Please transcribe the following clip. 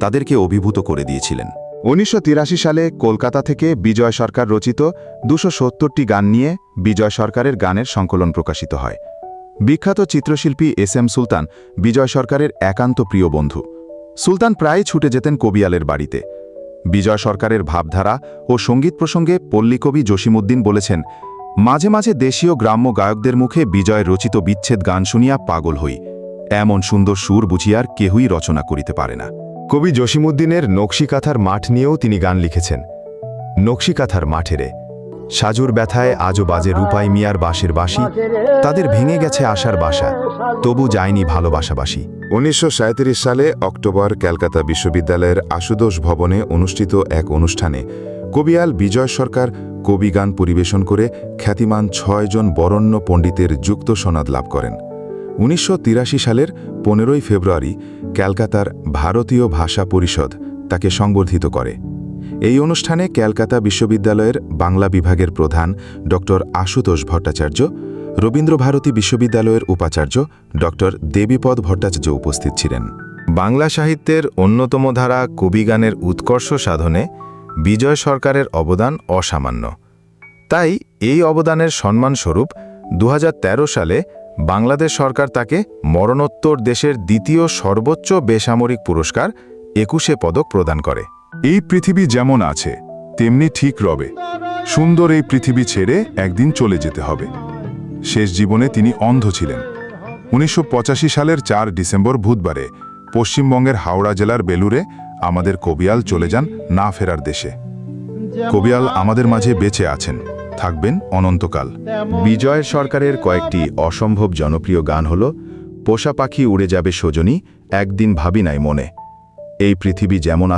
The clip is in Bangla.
তাদেরকে অভিভূত করে দিয়েছিলেন। উনিশশো তিরাশি সালে কলকাতা থেকে বিজয় সরকার রচিত দুশো গান নিয়ে বিজয় সরকারের গানের সংকলন প্রকাশিত হয়। বিখ্যাত চিত্রশিল্পী এস এম সুলতান বিজয় সরকারের একান্ত প্রিয় বন্ধু। সুলতান প্রায় ছুটে যেতেন কবিয়ালের বাড়িতে। বিজয় সরকারের ভাবধারা ও সংগীত প্রসঙ্গে পল্লীকবি জসিমুদ্দিন বলেছেন, মাঝে মাঝে দেশীয় গ্রাম্য গায়কদের মুখে বিজয় রচিত বিচ্ছেদ গান শুনিয়া পাগল হই। এমন সুন্দর সুর বুঝিয়ার কেহই রচনা করিতে পারে না। কবি জসিমুদ্দিনের নকশিকাথার মাঠ নিয়েও তিনি গান লিখেছেন। নকশিকাথার মাঠেরে সাজুর ব্যথায় আজও বাজে রূপাই মিয়ার বাঁশের বাঁশি, তাদের ভেঙে গেছে আশার বাসা, তবু যায়নি ভালোবাসাবাসি। উনিশশো সালে অক্টোবর ক্যালকাতা বিশ্ববিদ্যালয়ের আশুদোষ ভবনে অনুষ্ঠিত এক অনুষ্ঠানে কবিয়াল বিজয় সরকার কবিগান পরিবেশন করে খ্যাতিমান ছয়জন বরণ্য পণ্ডিতের যুক্ত সনদ লাভ করেন। উনিশশো তিরাশি সালের পনেরোই ফেব্রুয়ারি ক্যালকাতার ভারতীয় ভাষা পরিষদ তাকে সংবর্ধিত করে। এই অনুষ্ঠানে ক্যালকাতা বিশ্ববিদ্যালয়ের বাংলা বিভাগের প্রধান ড আশুতোষ ভট্টাচার্য, রবীন্দ্রভারতী বিশ্ববিদ্যালয়ের উপাচার্য ড দেবীপদ ভট্টাচার্য উপস্থিত ছিলেন। বাংলা সাহিত্যের অন্যতম ধারা কবিগানের উৎকর্ষ সাধনে বিজয় সরকারের অবদান অসামান্য। তাই এই অবদানের সম্মানস্বরূপ দু হাজার তেরো সালে বাংলাদেশ সরকার তাকে মরণোত্তর দেশের দ্বিতীয় সর্বোচ্চ বেসামরিক পুরস্কার একুশে পদক প্রদান করে। এই পৃথিবী যেমন আছে, তেমনি ঠিক রবে। সুন্দর এই পৃথিবী ছেড়ে একদিন চলে যেতে হবে। শেষ জীবনে তিনি অন্ধ ছিলেন। উনিশশো পঁচাশি সালের চার ডিসেম্বর বুধবারে পশ্চিমবঙ্গের হাওড়া জেলার বেলুরে আমাদের কবিয়াল চলে যান না ফেরার দেশে। কবিয়াল আমাদের মাঝে বেঁচে আছেন। থাকবেন অনন্তকাল। বিজয় সরকারের কয়েকটি অসম্ভব জনপ্রিয় গান হল, পোষা পাখি উড়ে যাবে সজনী, একদিন ভাবি নাই মনে। এই পৃথিবী যেমন